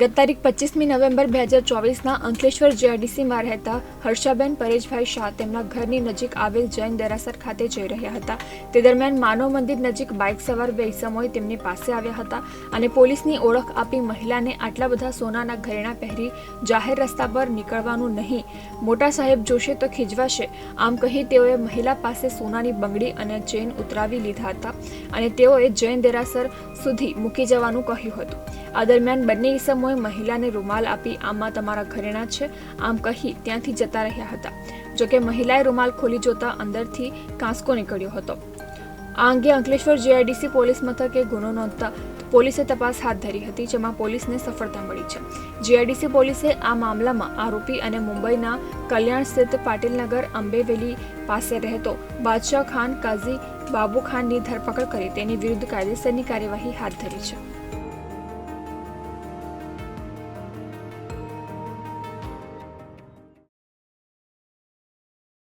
ગત તારીખ પચીસમી નવેમ્બર બે હજાર ચોવીસના અંકલેશ્વર જીઆરડીસીમાં રહેતા હર્ષાબેન પરેશભાઈ શાહ તેમના ઘરની નજીક આવેલ જૈન દેરાસર ખાતે જઈ રહ્યા હતા. તે દરમિયાન માનવ મંદિર નજીક બાઇક સવાર બે ઇસમોએ તેમની પાસે આવ્યા હતા અને પોલીસની ઓળખ આપી મહિલાને આટલા બધા સોનાના ઘરેણાં પહેરી જાહેર રસ્તા પર નીકળવાનું નહીં. મોટા સાહેબ જોશે તો ખીજવાશે. આમ કહી તેઓએ મહિલા પાસે સોનાની બંગડી અને ચેન ઉતરાવી લીધા હતા અને તેઓએ જૈન દેરાસર સુધી મૂકી જવાનું કહ્યું હતું. આ દરમિયાન બંને ઈસમોએ મહિલાને રૂમાલ આપી આમાં તમારા ઘરેણાં છે, આમ કહી ત્યાંથી જતા રહ્યા હતા. જોકે મહિલાએ રૂમાલ ખોલી જોતા અંદરથી કાંસકો નીકળ્યો હતો. આ અંગે અંકલેશ્વર જીઆઈડીસી પોલીસ મથકે ગુનો નોંધતા પોલીસે તપાસ હાથ ધરી હતી, જેમાં પોલીસને સફળતા મળી છે. જીઆઈડીસી પોલીસે આ મામલામાં આરોપી અને મુંબઈના કલ્યાણ સ્થિત પાટીલનગર અંબેવેલી પાસે રહેતો બાદશાહ ખાન, કાઝી બાબુ ખાનની ધરપકડ કરી તેની વિરુદ્ધ કાયદેસરની કાર્યવાહી હાથ ધરી છે.